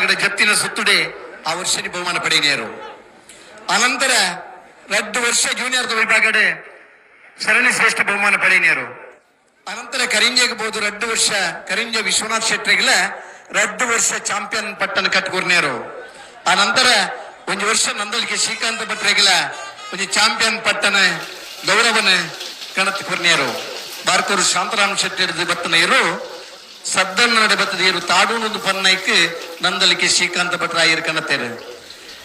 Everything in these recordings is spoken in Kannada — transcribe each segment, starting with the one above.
ವಿಭಾಗದ ಜತ್ತಿನ ಸುತ್ತುಡೆ ಆ ವರ್ಷನಿ ಬಹುಮಾನ ಪಡೆಯಿನಿಯರು ಅನಂತರ ಎರಡು ವರ್ಷ ಜೂನಿಯರ್ ವಿಭಾಗದ ಸರಣಿ ಶ್ರೇಷ್ಠ ಬಹುಮಾನ ಪಡೆಯಿನಿಯರು ಅನಂತರ ಕರಿಂಜೆಗೆ ಬೋದು ಎರಡು ವರ್ಷ ಕರಿಂಜ ವಿಶ್ವನಾಥ್ ಶೆಟ್ಟಿಗಿಲ ಎರಡು ವರ್ಷ ಚಾಂಪಿಯನ್ ಪಟ್ಟನ ಕಟ್ಕೊರ್ನೇರು ಆ ನಂತರ ಒಂದು ವರ್ಷ ನಂದಲಿಕೆ ಶ್ರೀಕಾಂತ ಭಟ್ರೆಗಿಲ ಒಂದು ಚಾಂಪಿಯನ್ ಪಟ್ಟನ ಗೌರವನ ಕಣತ್ ಕೊರ್ನೇರು ಬಾರ್ಕೂರು ಶಾಂತರಾಮ್ ಶೆಟ್ಟಿ ಬತ್ತನ ಸದ್ದನ್ನ நடைபெற்றது ಬತ್ತದ பண்ணைக்கு ತಾಡೂನೊಂದು ஸ்ரீகாந்த ಆಯರ್ ಕಣತೇರು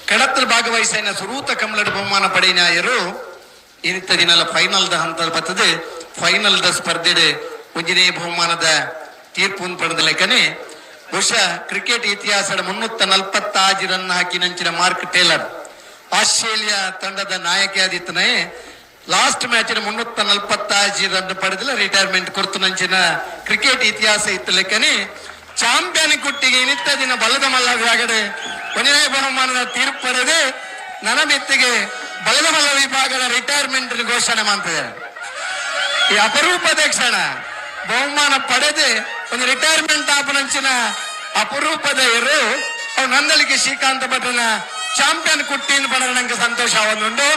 ಕಡತ್ತಲ್ ಭಾಗವಹಿಸಿನ ಸುರೂತ ಕಮಲಡ ಬಹುಮಾನ ಪಡೆನಾಯರು ಇಂತ ದಿನಲ ಫೈನಲ್ ದ ಹಂತ ಬರ್ತದೆ. ಫೈನಲ್ ದ ಸ್ಪರ್ಧೆಡೆ ಒಂಜನೇ ಬಹುಮಾನದ ತೀರ್ಪು ಪಡೆದ ಲೆಕ್ಕನೆ ಬಹುಶಃ ಕ್ರಿಕೆಟ್ ಇತಿಹಾಸದ ಮುನ್ನೂತ್ತ ನಲ್ವತ್ತಾಜು ರನ್ ಹಾಕಿ ನಂಚಿನ ಮಾರ್ಕ್ ಟೇಲರ್. ಆಸ್ಟ್ರೇಲಿಯಾ ತಂಡದ ನಾಯಕಿಯಾದಿತ್ತನೇ ಲಾಸ್ಟ್ ಮ್ಯಾಚಿನ ಮುನ್ನೂತ್ತ ನಲ್ವತ್ತಾಜು ರನ್ ಪಡೆದಿಲ್ಲ. ರಿಟೈರ್ಮೆಂಟ್ ಕೊರ್ತುನಂಚಿನ ಕ್ರಿಕೆಟ್ ಇತಿಹಾಸ ಇತ್ತು ಲೆಕ್ಕನೆ. ಚಾಂಪಿಯನ್ ಕುಟ್ಟಿಗೆ ನಿತ್ಯ ದಿನ ಬಲದ ಮಲ್ಲ ಕೊನೆಯ ಬಹುಮಾನದ ತೀರ್ಪು ಪಡೆದು ನನಮೆತ್ತಿಗೆ ಬಲದ ಮಲ್ಲ ವಿಭಾಗದ ರಿಟೈರ್ಮೆಂಟ್ ಘೋಷಣೆ ಮಾಡ್ತಿದ್ದಾರೆ ಈ ಅಪರೂಪದ ಕ್ಷಣ ಬಹುಮಾನ ಪಡೆದು ಒಂದು ರಿಟೈರ್ಮೆಂಟ್ ಆಪನಂಚಿನ ಅಪರೂಪದ ಇರು ಅವು ನಂದಲಿಕೆ ಶ್ರೀಕಾಂತ ಭಟ್ರನ ಚಾಂಪಿಯನ್ ಕುಟ್ಟಿನ ಪಡೆದ ನಂಗೆ ಸಂತೋಷ ಅವನುಂಡು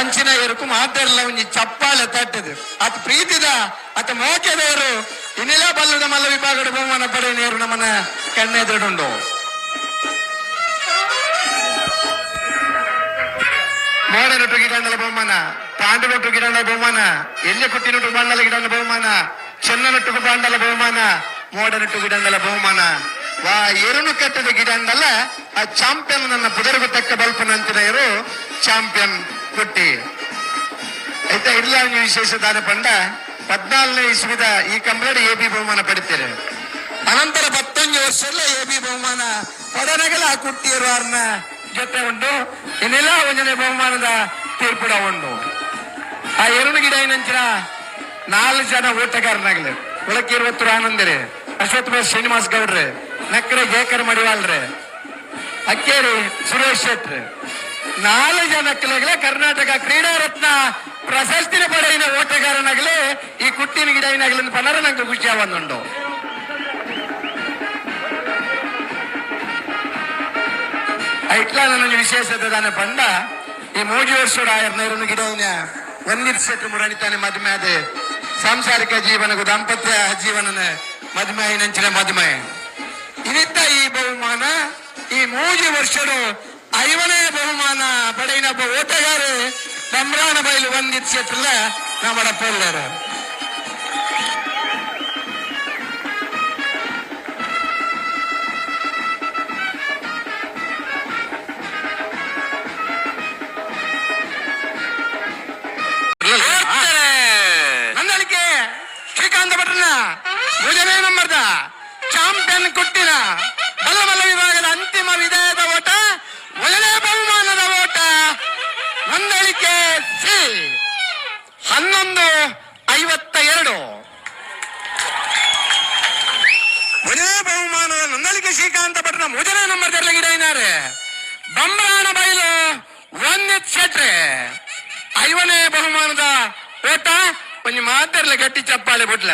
ಅಂಚಿನ ಎರುಕು ಮಾತಾಡಲ್ಲ ಒಂಜಿ ಚಪ್ಪಾಳೆ ತಟ್ಟದು ಅತ್ ಪ್ರೀತಿದ ಅತ ಮೋಕೆದವರು ಇನ್ನಿಲ್ಲ ಬಲ್ಲದ ಮಲ್ಲ ವಿಭಾಗದ ಬಹುಮಾನ ಪಡೆಯನೇರು ನಮ್ಮನ್ನ ಕಣ್ಣೆದುರುಂಡು ಮೋಡನೊಟ್ಟು ಗಿಡಂಡಲ ಬಹುಮಾನ ಪಾಂಡನೊಟ್ಟು ಗಿಡಂಡ ಬಹುಮಾನ ಎಲ್ಲಿ ಕುಟ್ಟಿನೊಟ್ಟು ಬಾಂಡಲ ಗಿಡಂಡ ಬಹುಮಾನ ಚೆನ್ನನೊಟ್ಟು ಬಾಂಡಲ ಬಹುಮಾನ ಮೋಡನೊಟ್ಟು ಗಿಡಂಡಲ ಬಹುಮಾನ ವಾ ಎರುನು ಕಟ್ಟದ ಗಿಡಂಡಲ ಆ ಚಾಂಪಿಯನ್ ನನ್ನ ಪುದರ್ಗು ತಕ್ಕ ಬಲ್ಪನಂತಿನ ಇರು ಚಾಂಪಿಯನ್ ಕೊಟ್ಟಿ ಆಯ್ತಾ ಇಲ್ಲ ವಿಶೇಷ ದಾನ ಪಂಡ. ಪದ್ನಾಲ್ಕನೇ ಇಸ್ವಿದ ಈ ಕಂಬಳ ಎ ಬಿ ಬಹುಮಾನ ಪಡಿತೀರಿ ಅನಂತರ ಪತ್ತೊಂದು ವರ್ಷದಲ್ಲ ಎ ಬಿ ಬಹುಮಾನ ಪದನಗಲ ಅವ್ರನ್ನ ಜೊತೆ ಉಂಟು. ಇನ್ನೆಲ್ಲ ಒಂದನೇ ಬಹುಮಾನದ ತೀರ್ಪುಡ ಉಂಡು ಆ ಎರಡು ಗಿಡ ಏನಂಚಿನ ನಾಲ್ಕು ಜನ ಓಟಗಾರನಾಗ್ಲಿ ಉಳಕಿರುವತ್ತರ ಆನಂದರಿ. ಅಶ್ವತ್ ಬಸ್ ಶ್ರೀನಿವಾಸ್ ಗೌಡ್ರಿ. ನಕ್ಕರೆ ಜೇಕರ್ ಮಡಿವಾಳ್ರಿ ಅಕ್ಕೇರಿ ಸುರೇಶ್ ಶೆಟ್ರಿ. ನಾಲ್ಕು ಜನಕ್ಕಲಾಗಲೇ ಕರ್ನಾಟಕ ಕ್ರೀಡಾ ರತ್ನ ಪ್ರಶಸ್ತಿನ ಪಡೆಯಿನ ಓಟಗಾರನಾಗಲೇ ಈ ಕುಟ್ಟಿನ ಗಿಡ ಏನಾಗಲಿ ಪನರ ನಂಗೆ ಖುಷಿ ಆವಂದುಂಡು ಐಟ್ಲ ನನ್ನ ವಿಶೇಷತೆ ತಾನೆ ಪಂಡ, ಈ ಮೂಜಿ ವರ್ಷದ ಆಯರ್ನೈರನ್ನು ಗಿಡವನ್ನ ಒಂದಿರ್ಸೆಟ್ಟು ಮುರಣಿತಾನೆ ಮದುವೆ ಅದೇ ಸಾಂಸಾರಿಕ ಜೀವನಗೂ ದಾಂಪತ್ಯ ಜೀವನನ ಮದುವೆ ನಂಚಿನ ಮದುವೆ ಇನಿತ್ತ ಈ ಬಹುಮಾನ, ಈ ಮೂಜಿ ವರ್ಷಡು ಐವನೇ ಬಹುಮಾನ ಪಡೆಯಿನ ಒಬ್ಬ ಓಟಗಾರ ತಮ್ರಾಣ ಬೈಲು ಒಂದಿರ್ಸೆಟ್ಟಲ್ಲ ನಮ್ಮ ಪೊಲ್ಲರು ನಂದಳಿಕೆ ಶ್ರೀಕಾಂತ ಭಟ್ರನ ಯೋಜನೆ ನಂಬರ್ದ ಚಾಂಪಿಯನ್ ಕೊಟ್ಟಿನ ಬಲ್ಲ ಬಲ್ಲ ವಿಭಾಗದ ಅಂತಿಮ ವಿಜಯದ ಓಟ ಒಳ್ಳೆ ಬಹುಮಾನದ ಓಟ ನಂದಳಿಕೆ ಸಿ ಹನ್ನೊಂದು ಐವತ್ತ ಎರಡು ಮೊದಲೇ ಬಹುಮಾನದ ನಂದಳಿಕೆ ಶ್ರೀಕಾಂತ ಪಟ್ಟಣ ಮೊದಲನೇ ನಂಬರ್ ಗಿಡ ಏನಾರೆ? ಬಂಬರಾಣ ಬೈಲು ಒಂದಿತ್ ಶೆಟ್ರೆ. ಐವನೇ ಬಹುಮಾನದ ಓಟ ಕೊಂಚ ಮಾತಾಡ್ಲೆ ಗಟ್ಟಿ ಚಪ್ಪಾಳೆ ಬಿಟ್ಲ